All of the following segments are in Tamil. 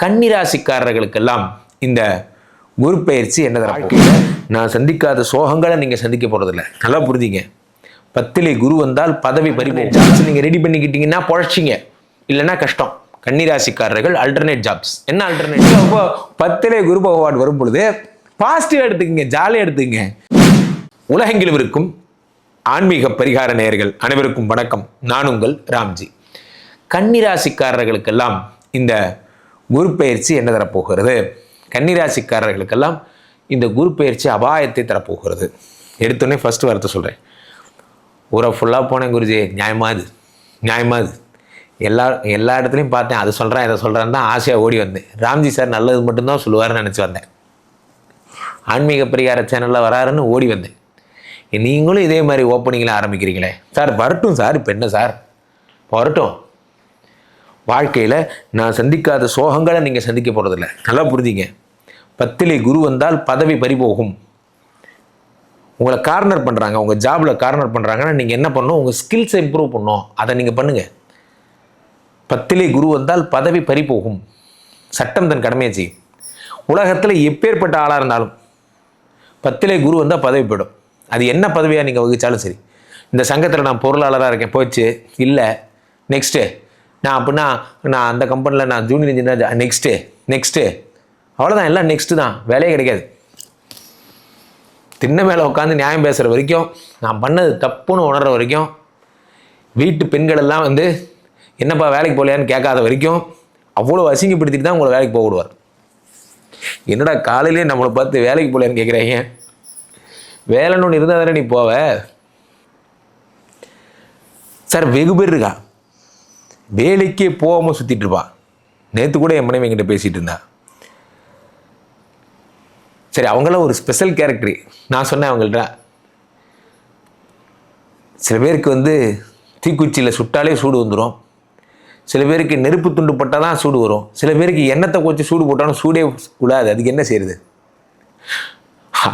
கன்னிராசிக்காரர்களுக்கெல்லாம் இந்த குரு பயிற்சி என்ன வாழ்க்கையில்? நான் சந்திக்காத சோகங்களை நீங்கள் சந்திக்க போகிறதில்ல நல்லா புரிஞ்சுங்க. பத்திலே குரு வந்தால் பதவி பறிபோம் ஜாப்ஸ் நீங்கள் ரெடி பண்ணிக்கிட்டீங்கன்னா பொழைச்சிங்க. இல்லைன்னா கஷ்டம். கன்னிராசிக்காரர்கள் அல்டர்னேட் ஜாப்ஸ் என்ன அல்டர்னேட் அப்போ பத்திலே குரு பகவான் வரும் பொழுது பாசிட்டிவ் எடுத்துக்கங்க ஜாலியாக எடுத்துக்கங்க. உலகெங்கிலும் இருக்கும் ஆன்மீக பரிகார நேயர்கள் அனைவருக்கும் வணக்கம். நான் உங்கள் ராம்ஜி. கன்னிராசிக்காரர்களுக்கெல்லாம் இந்த குரு பயிற்சி என்ன தரப்போகிறது? கன்னிராசிக்காரர்களுக்கெல்லாம் இந்த குரு பயிற்சி அபாயத்தை தரப்போகிறது. எடுத்தோடனே ஃபஸ்ட் வார்த்தை சொல்கிறேன் ஊரை ஃபுல்லாக போனேன் குருஜி. நியாயமாது நியாயமாது எல்லா எல்லா இடத்துலையும் பார்த்தேன். அதை சொல்கிறேன் இதை சொல்கிறேன்னு தான் ஆசையாக ஓடி வந்தேன். ராம்ஜி சார் நல்லது மட்டும்தான் சொல்லுவார்னு நினச்சி வந்தேன். ஆன்மீக பரிகார சேனலில் வராருன்னு ஓடி வந்தேன். நீங்களும் இதே மாதிரி ஓப்பனிங்கில் ஆரம்பிக்கிறீங்களே. சார் வரட்டும் சார். இப்போ என்ன சார்? வரட்டும். வாழ்க்கையில் நான் சந்திக்காத சோகங்களை நீங்கள் சந்திக்க போகிறதில்ல நல்லா புரிஞ்சுங்க. பத்திலே குரு வந்தால் பதவி பறிபோகும் உங்களை கார்னர் பண்ணுறாங்க உங்கள் ஜாபில் கார்னர் பண்ணுறாங்கன்னா நீங்கள் என்ன பண்ணணும்? உங்கள் ஸ்கில்ஸை இம்ப்ரூவ் பண்ணணும். அதை நீங்கள் பண்ணுங்கள் பத்திலே குரு வந்தால் பதவி பறிபோகும் சட்டம் தன் கடமையை செய்யும். உலகத்தில் எப்பேற்பட்ட ஆளாக இருந்தாலும் பத்திலே குரு வந்தால் பதவி போயிடும். அது என்ன பதவியாக நீங்கள் வகித்தாலும் சரி. இந்த சங்கத்தில் நான் பொருளாளராக இருக்கேன். போச்சு. இல்லை. நெக்ஸ்ட்டு நான் அப்படின்னா நான் அந்த கம்பெனியில் நான் ஜூனியர் இன்ஜினியர் நெக்ஸ்ட்டு நெக்ஸ்ட்டு அவ்வளோதான் எல்லாம் நெக்ஸ்ட்டு தான். வேலையே கிடைக்காது. தின்ன மேலே உட்காந்து நியாயம் பேசுகிற வரைக்கும் நான் பண்ணது தப்புன்னு உணர்கிற வரைக்கும் வீட்டு பெண்கள் எல்லாம் வந்து என்னப்பா வேலைக்கு போகலையான்னு கேட்காத வரைக்கும் அவ்வளோ அசிங்கப்படுத்திட்டு தான் உங்களை வேலைக்கு போக விடுவார் என்னடா காலையிலே நம்மளை பார்த்து வேலைக்கு போகலையான்னு கேட்குறீங்க வேலைன்னு ஒன்று இருந்தால் தானே நீ போவ? சார் வெகு பேர் இருக்கா? வேலைக்கே போகாமல் சுற்றிட்டு இருப்பான் நேற்று கூட என் மனைவி என்கிட்ட பேசிகிட்டு இருந்தா. சரி அவங்களாம் ஒரு ஸ்பெஷல் கேரக்டர் நான் சொன்னேன் அவங்கள்ட்ட. சில பேருக்கு வந்து தீக்குச்சியில் சுட்டாலே சூடு வந்துடும் சில பேருக்கு நெருப்பு துண்டு பட்டால் தான் சூடு வரும். சில பேருக்கு எண்ணத்தை கொச்சு சூடு போட்டாலும் சூடே கூடாது. அதுக்கு என்ன செய்யுது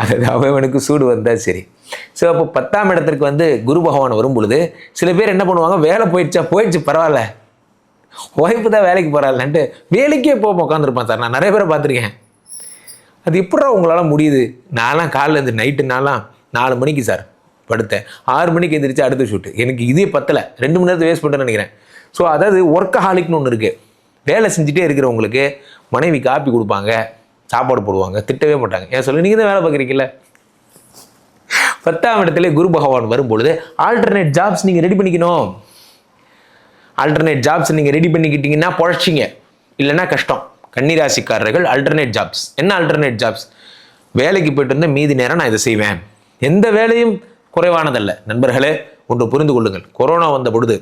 அது அவனுக்கு சூடு வந்தால் சரி. ஸோ அப்போ பத்தாம் இடத்திற்கு வந்து குரு பகவான் வரும் பொழுது சில பேர் என்ன பண்ணுவாங்க? வேலை போயிடுச்சா? போயிடுச்சு பரவாயில்ல. ஒய்ஃபு தான் வேலைக்கு போகிறாள்ன்ட்டு வேலைக்கே போக உட்காந்துருப்பான் சார். நான் நிறைய பேரை பார்த்துருக்கேன். அது எப்படா உங்களால் முடியுது? நான்லாம் காலைல இருந்து நைட்டு நான்லாம் நாலு மணிக்கு சார் படுத்தேன். ஆறு மணிக்கு எந்திரிச்சு அடுத்த ஷூட்டு எனக்கு இதே பத்தலை. ரெண்டு மணி நேரத்தை வேஸ்ட் பண்ணுறேன்னு நினைக்கிறேன். ஸோ அதாவது ஒர்க்கஹாலிக்னு ஒன்று இருக்குது வேலை செஞ்சுட்டே இருக்கிறவங்களுக்கு மனைவி காப்பி கொடுப்பாங்க சாப்பாடு போடுவாங்க திட்டவே மாட்டாங்க. ஏன் சொல்லி நீங்கள் தான் வேலை பார்க்குறீங்கல்ல? பத்தாம் இடத்துல குரு பகவான் வரும்பொழுது ஆல்டர்னேட் ஜாப்ஸ் நீங்கள் ரெடி பண்ணிக்கணும். ஆல்டர்னேட் ஜாப்ஸ் நீங்கள் ரெடி பண்ணிக்கிட்டீங்கன்னா பொழைச்சிங்க. இல்லைன்னா கஷ்டம். கன்னிராசிக்காரர்கள் அல்டர்னேட் ஜாப்ஸ் என்ன அல்டர்னேட் ஜாப்ஸ் வேலைக்கு போயிட்டு இருந்தால் மீதி நேரம் நான் இதை செய்வேன். எந்த வேலையும் குறைவானதல்ல. நண்பர்களே ஒன்று புரிந்து கொள்ளுங்கள். கொரோனா வந்த பொழுது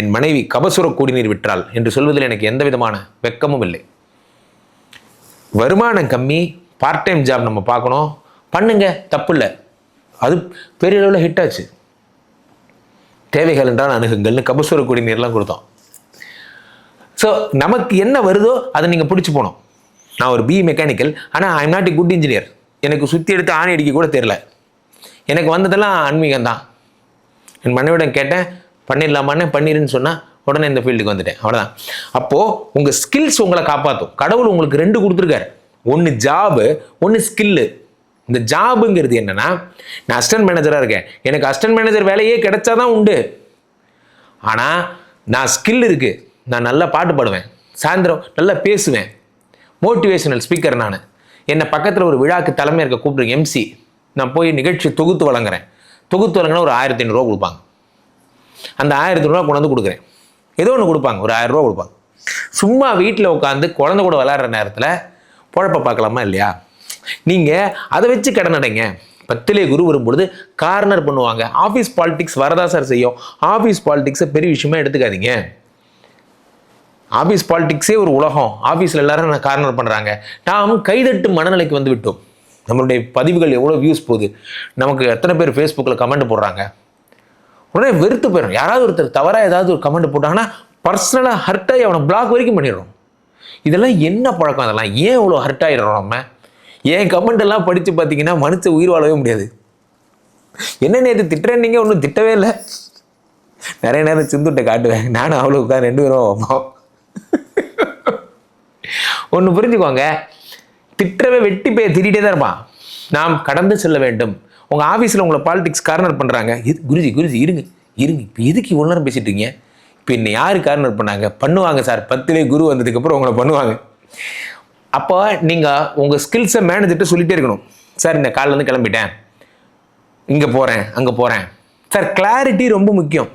என் மனைவி கபசுர குடிநீர் விற்றாள் என்று சொல்வதில் எனக்கு எந்த விதமான வெக்கமும் இல்லை. வருமானம் கம்மி பார்ட் டைம் ஜாப் நம்ம பார்க்கணும். பண்ணுங்க தப்பு இல்லை அது பெரிய அளவில் ஹிட் ஆச்சு. தேவைகள் என்றால் அணுகுங்கள்னு கபசுர குடிநீர்லாம் கொடுத்தோம். ஸோ நமக்கு என்ன வருதோ அதை நீங்கள் பிடிச்சி போகணும். நான் ஒரு பி மெக்கானிக்கல் ஆனால் I'm not a good engineer எனக்கு சுற்றி எடுத்து ஆணி அடிக்க கூட தெரில எனக்கு வந்ததெல்லாம் ஆன்மீகம் தான். என் மனைவிடம் கேட்டேன் பண்ணிடலாமான்னு? பண்ணிருன்னு சொன்னால் உடனே இந்த ஃபீல்டுக்கு வந்துட்டேன். அவ்வளோதான் அப்போது உங்கள் ஸ்கில்ஸ் உங்களை காப்பாற்றும் கடவுள் உங்களுக்கு ரெண்டு கொடுத்துருக்காரு. ஒன்று ஜாபு ஒன்று ஸ்கில்லு இந்த ஜாபுங்கிறது என்னன்னா நான் அசிஸ்டன்ட் மேனேஜராக இருக்கேன். எனக்கு அசிஸ்டன்ட் மேனேஜர் வேலையே கிடைச்சாதான் உண்டு. ஆனால் நான் ஸ்கில் இருக்குது நான் நல்லா பாட்டு பாடுவேன். சாயந்தரம் நல்லா பேசுவேன். மோட்டிவேஷனல் ஸ்பீக்கர் நான். என்னை பக்கத்தில் ஒரு விழாக்கு தலைமை இருக்க கூப்பிடுங்க எம்சி நான் போய் நிகழ்ச்சி தொகுத்து வழங்குறேன். தொகுத்து வழங்கினா ஒரு ஆயிரத்தி ஐநூறுரூவா கொடுப்பாங்க. அந்த ஆயிரத்தி ரூபா கொண்டு வந்து கொடுக்குறேன். ஏதோ ஒன்று கொடுப்பாங்க. ஒரு ஆயிரரூவா கொடுப்பாங்க. சும்மா வீட்டில் உட்காந்து குழந்தை கூட விளாட்ற நேரத்தில் குழப்ப பார்க்கலாமா இல்லையா? நீங்கள் அதை வச்சு கடன் அடைங்க. பத்திலே குரு வரும்பொழுது கார்னர் பண்ணுவாங்க. ஆஃபீஸ் பாலிடிக்ஸ் வரதா சார் செய்யும். ஆஃபீஸ் பாலிடிக்ஸை பெரிய விஷயமா எடுத்துக்காதீங்க. ஆஃபீஸ் பாலிடிக்ஸே ஒரு உலகம். ஆஃபீஸில் எல்லாரும் நான் கார்னர் பண்ணுறாங்க நாம் கைதட்டு மனநிலைக்கு வந்து விட்டோம். நம்மளுடைய பதிவுகள் எவ்வளோ வியூஸ் போகுது. நமக்கு எத்தனை பேர் ஃபேஸ்புக்கில் கமெண்ட் போடுறாங்க? உடனே வெறுத்து போயிடும் யாராவது ஒருத்தர் தவறாக ஏதாவது ஒரு கமெண்ட் போட்டாங்கன்னா பர்சனலாக ஹர்ட் ஆகி அவனை பிளாக் வரைக்கும் பண்ணிடுறோம். இதெல்லாம் என்ன பழக்கம்? அதெல்லாம் ஏன் இவ்வளோ ஹர்ட் ஆகிடுறோம் நம்ம? என் கமெண்ட் எல்லாம் படித்து பார்த்தீங்கன்னா மனுஷ உயிர் வாழவே முடியாது. என்ன நேற்று திட்டுறேன் நீங்கள் ஒன்றும் திட்டவே இல்லை. நிறைய நேரம் சிந்துட்டை காட்டுவேன். நானும் அவ்வளோ உட்காந்து ரெண்டு பேரும் வைப்போம். ஒன்று புரிஞ்சுக்கோங்க. திட்டவே வெட்டி போய் திரிகிட்டே தான் இருப்பான். நாம் கடந்து செல்ல வேண்டும். உங்கள் ஆஃபீஸில் உங்களை பாலிடிக்ஸ் கார்னர் பண்ணுறாங்க இது குருஜி குருஜி இருங்க. இருங்க. இப்போ எதுக்கு இவ்வளோ நேரம் பேசிட்டு இருக்கீங்க? இப்போ என்னை யார் கார்னர் பண்ணாங்க? பண்ணுவாங்க சார். பத்துலேயே குரு வந்ததுக்கப்புறம் உங்களை பண்ணுவாங்க. அப்போ நீங்கள் உங்கள் ஸ்கில்ஸை மேனேஜர்கிட்ட சொல்லிகிட்டே இருக்கணும். சார் இந்த காலிலேருந்து கிளம்பிட்டேன். இங்கே போகிறேன் அங்கே போகிறேன் சார் கிளாரிட்டி ரொம்ப முக்கியம்.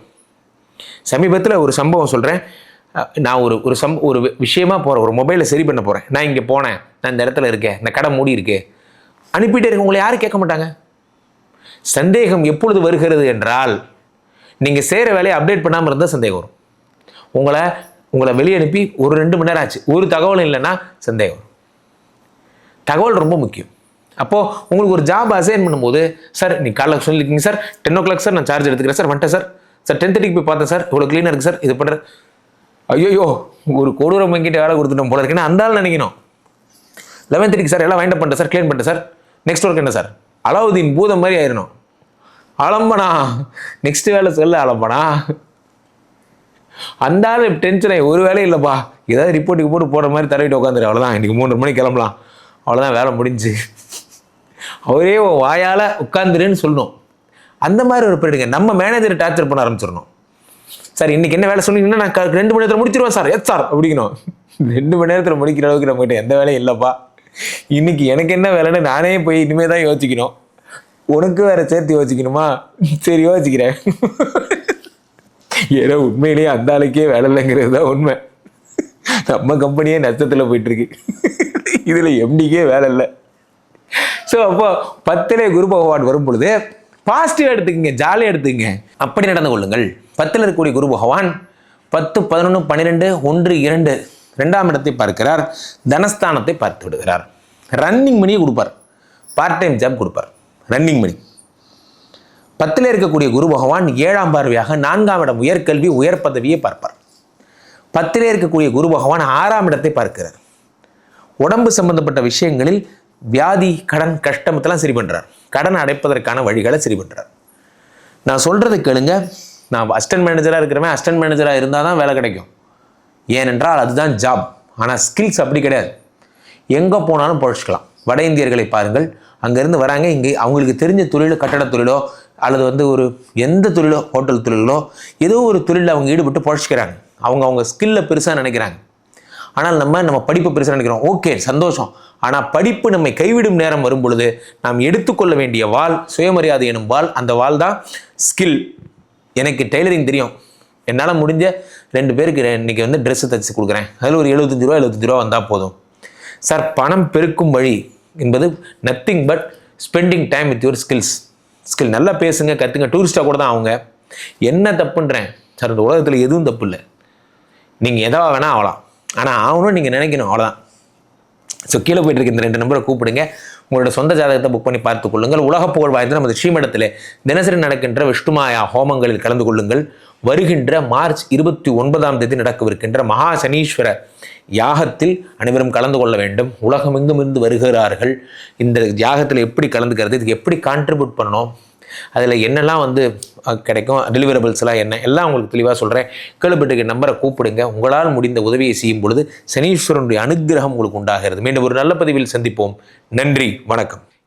சமீபத்தில் ஒரு சம்பவம் சொல்கிறேன் நான் ஒரு ஒரு சம் ஒரு விஷயமா போகிறேன் ஒரு மொபைலை சரி பண்ண போகிறேன் நான் இங்கே போனேன். நான் இந்த இடத்துல இருக்கேன். இந்த கடை மூடி இருக்கு. அனுப்பிட்டே இருக்க உங்களை யாரும் கேட்க மாட்டாங்க. சந்தேகம் எப்பொழுது வருகிறது என்றால் நீங்கள் செய்கிற வேலையை அப்டேட் பண்ணாமல் இருந்தால் சந்தேகம் வரும். உங்களை உங்களை வெளியே அனுப்பி ஒரு ரெண்டு மணி நேரம் ஆச்சு. ஒரு தகவல் இல்லைன்னா சந்தேகம். தகவல் ரொம்ப முக்கியம். அப்போது உங்களுக்கு ஒரு ஜாப் அசைன் பண்ணும்போது சார் நீ காலைல சொல்லியிருக்கீங்க sir ten o'clock sir நான் சார்ஜ் எடுத்துக்கிறேன் சார் வந்துட்டேன் சார் சார் டென் தேர்ட்டிக்கு போய் பார்த்தேன் சார் இவ்வளோ க்ளீனாக இருக்குது சார் இது பண்ணுறேன் ஐயோயோ ஒரு கொடூரம் வங்கிட்ட வேலை கொடுத்துட்டோம் போல இருக்குன்னு அந்த ஆள் நினைக்கணும். லெவன் தேர்ட்டிக்கு சார் எல்லாம் வாங்கிட்டு பண்ணிட்டேன் சார் க்ளீன் பண்ணிட்டேன் சார் நெக்ஸ்ட் ஒர்க் என்ன சார் அலாவுதீன் பூதம் மாதிரி ஆயிடணும் அலம்பனா நெக்ஸ்ட் வேலை சொல்ல அலம்பனா அந்த ஆள் டென்ஷன் ஆகி ஒரு வேலையும் இல்லைப்பா. ஏதாவது ரிப்போர்ட்டுக்கு போட்டு போடுற மாதிரி தடவிட்டு உட்காந்துரு அவ்வளோதான் இன்றைக்கி மூன்று மணிக்கு கிளம்பலாம். அவ்வளோதான் வேலை முடிஞ்சு. அவரே வாயால் உட்காந்துருன்னு சொல்லணும். அந்த மாதிரி ஒரு பீரியடுங்க நம்ம மேனேஜரை டார்ச்சர் பண்ண ஆரம்பிச்சிடணும். சார் இன்றைக்கி என்ன வேலை சொன்னீங்கன்னா நான் க- ரெண்டு மணி நேரத்தில் முடிச்சிருவேன் சார். எஸ் சார் அப்படிங்கணும் ரெண்டு மணி நேரத்தில் முடிக்கிற அளவுக்கு நம்மகிட்ட எந்த வேலையும் இல்லைப்பா. இன்னைக்கு எனக்கு என்ன வேலைன்னு நானே போய் இனிமேல் தான் யோசிக்கணும். உனக்கு வேறு சேர்த்து யோசிக்கணுமா? சரி யோசிக்கிறேன். ஏன்னா உண்மையிலேயே அந்த ஆளுக்கே வேலை இல்லைங்கிறது தான் உண்மை. நம்ம கம்பெனியே நஷ்டத்தில் போயிட்டுருக்கு. இதில் எம்டிக்கே வேலை இல்லை. ஸோ அப்போ பத்திலே குரு பகவான் வரும் பொழுது பாசிட்டிவாக எடுத்துக்கங்க ஜாலியாக எடுத்துக்கங்க. அப்படி நடந்து கொள்ளுங்கள். பத்தில் இருக்கக்கூடிய குரு பகவான் பத்து பதினொன்று பன்னிரெண்டு ஒன்று இரண்டு ரெண்டாம் இடத்தை பார்க்கிறார். தனஸ்தானத்தை பார்த்து விடுகிறார். ரன்னிங் மணியை கொடுப்பார். பார்ட் டைம் ஜாப் கொடுப்பார். ரன்னிங் மணி பத்தில் இருக்கக்கூடிய குரு பகவான் ஏழாம் பார்வையாக நான்காம் இடம் உயர்கல்வி உயர் பதவியை பார்ப்பார். பத்திலே இருக்கக்கூடிய குரு பகவான் ஆறாம் இடத்தை பார்க்கிறார். உடம்பு சம்பந்தப்பட்ட விஷயங்களில் வியாதி கடன் கஷ்டமத்தெல்லாம் சரி பண்ணுறார் கடன் அடைப்பதற்கான வழிகளை சரி பண்ணுறார் நான் சொல்கிறத கேளுங்க. நான் அசிஸ்டன்ட் மேனேஜராக இருக்கிறவன் அசிஸ்டன்ட் மேனேஜராக இருந்தால் தான் வேலை கிடைக்கும். ஏனென்றால் அதுதான் ஜாப் ஆனால் ஸ்கில்ஸ் அப்படி கிடையாது. எங்கே போனாலும் பொழைச்சிக்கலாம். வட இந்தியர்களை பாருங்கள். அங்கேருந்து வராங்க இங்கே அவங்களுக்கு தெரிஞ்ச தொழிலோ கட்டட தொழிலோ அல்லது வந்து ஒரு எந்த தொழிலோ ஹோட்டல் தொழிலோ ஏதோ ஒரு தொழிலில் அவங்க ஈடுபட்டு பழச்சிக்கிறாங்க. அவங்க அவங்க ஸ்கில்லை பெருசாக நினைக்கிறாங்க. ஆனால் நம்ம நம்ம படிப்பு பெருசாக நினைக்கிறோம். ஓகே சந்தோஷம். ஆனால் படிப்பு நம்மை கைவிடும் நேரம் வரும் பொழுது நாம் எடுத்துக்கொள்ள வேண்டிய வாள் சுயமரியாதை எனும் வாள் அந்த வாள் தான் ஸ்கில் எனக்கு டெய்லரிங் தெரியும். என்னால் முடிஞ்ச ரெண்டு பேருக்கு இன்றைக்கி இன்னைக்கு வந்து ட்ரெஸ்ஸு தைச்சி கொடுக்குறேன். அதில் ஒரு எழுபத்தஞ்சு ரூபா எழுபத்தஞ்சு ரூபா வந்தால் போதும். சார் பணம் பெருக்கும் வழி என்பது nothing but spending time with your skills skill நல்லா பேசுங்க கற்றுங்க டூரிஸ்ட்டாக கூட தான் அவங்க. என்ன தப்புன்றேன்? சார் இந்த உலகத்தில் எதுவும் தப்பு இல்லை. நீங்கள் எதாவது வேணால் ஆகலாம் ஆனால் ஆகணும்னு நீங்கள் நினைக்கணும். அவ்வளோதான் ஸோ கீழே போயிட்டு இருக்க இந்த ரெண்டு நம்பரை கூப்பிடுங்க. உங்களோட சொந்த ஜாதகத்தை புக் பண்ணி பார்த்துக் கொள்ளுங்கள். உலக புகழ் வாய்ந்த நமது ஸ்ரீமடத்தில் தினசரி நடக்கின்ற விஷ்ணுமாயா ஹோமங்களில் கலந்து கொள்ளுங்கள். வருகின்ற மார்ச் இருபத்தி ஒன்பதாம் தேதி நடக்கவிருக்கின்ற மகா சனீஸ்வர யாகத்தில் அனைவரும் கலந்து கொள்ள வேண்டும். உலகமெங்கும் இருந்து வருகிறார்கள். இந்த யாகத்தில் எப்படி கலந்துக்கிறது? இதுக்கு எப்படி கான்ட்ரிபியூட் பண்ணணும்? அதில் என்னெல்லாம் வந்து கிடைக்கும்? டெலிவரபிள்ஸ்லாம் என்ன? எல்லாம் உங்களுக்கு தெளிவாக சொல்கிறேன் கேள்விப்பட்டிருக்க நம்பரை கூப்பிடுங்க. உங்களால் முடிந்த உதவியை செய்யும் பொழுது சனீஸ்வரனுடைய அனுக்கிரகம் உங்களுக்கு உண்டாகிறது. மீண்டும் ஒரு நல்ல பதிவில் சந்திப்போம். நன்றி. வணக்கம்.